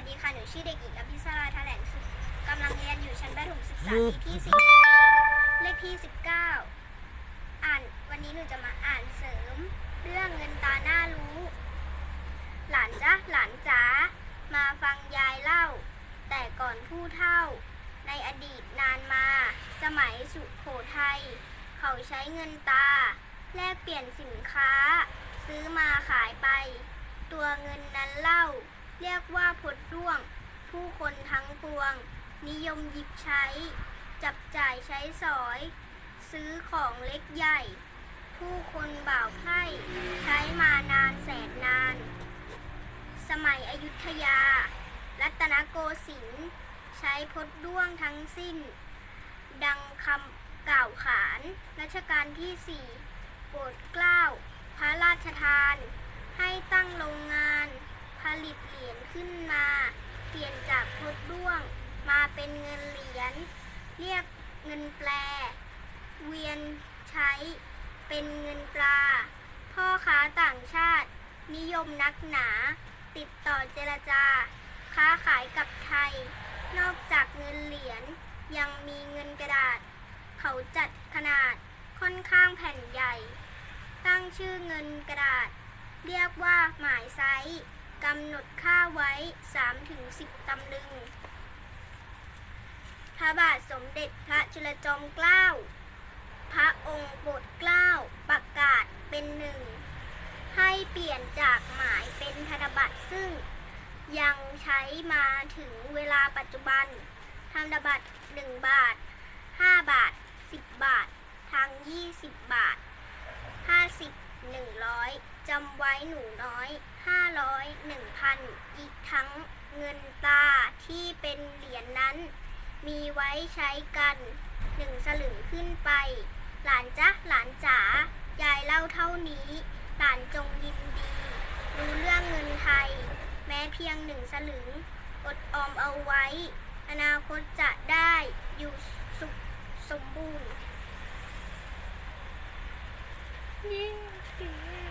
วัสดีค่ะ หนูชื่อเด็กหญิงอภิสราแถลงสุขกำลังเรียนอยู่ชั้นประถมศึกษาปีที่สี่เลขที่19อ่านวันนี้หนูจะมาอ่านเสริม เรื่องเงินตาหน้ารู้ หลานจ๊ะหลานจ๋ามาฟังยายเล่า แต่ก่อนผู้เท่า ในอดีตนานมา สมัยสุโขทัยเขาใช้เงินตา แลกเปลี่ยนสินค้า ซื้อมาขายไป ตัวเงินนั้นเล่า เรียกว่าพดร่วง ผู้คนทั้งปวง นิยมหยิบใช้ จับจ่ายใช้สอย ซื้อของเล็กใหญ่ ผู้คนบ่าวไพร่ใช้มานานแสนนาน สมัยอยุธยา รัตนโกสินทร์ใช้พดด้วงทั้งสิ้น ดังคำกล่าวขานรัชกาลที่สี่โปรดเกล้า พระราชทาน ให้ตั้งโรงงาน ผลิตเหรียญขึ้นมา เปลี่ยนจากพดด้วงมาเป็นเงินเหรียญ เรียกเงินแปล เวียนใช้เป็นเงินตราพ่อค้าต่างชาติ นิยมนักหนา ติดต่อเจรจา ค้าขายกับไทย นอกจากเงินเหรียญยังมีเงินกระดาษ เขาจัดขนาดค่อนข้างแผ่นใหญ่ ตั้งชื่อเงินกระดาษ เรียกว่าหมายไซส์กำหนดค่าไว้ 3-10ตำลึง พระบาทสมเด็จพระจุลจอมเกล้า พระองค์โปรดเกล้าประกาศเป็นหนึ่ง ให้เปลี่ยนจากหมายเป็นธนบัตรซึ่งยังใช้มาถึงเวลาปัจจุบัน ธนบัตร1 บาท 5 บาท 10 บาททาง20บาท 50 100จำไว้หนูน้อย 500 อีกทั้งเงินตาที่เป็นเหรียญนั้น มีไว้ใช้กันหนึ่งสลึงขึ้นไป หลานจ๊ะหลานจ๋ายายเล่าเท่านี้ หลานจงยินดี รู้เรื่องเงินไทย แม้เพียงหนึ่งสลึง อดออมเอาไว้ อนาคตจะได้อยู่สุขสมบูรณ์เย้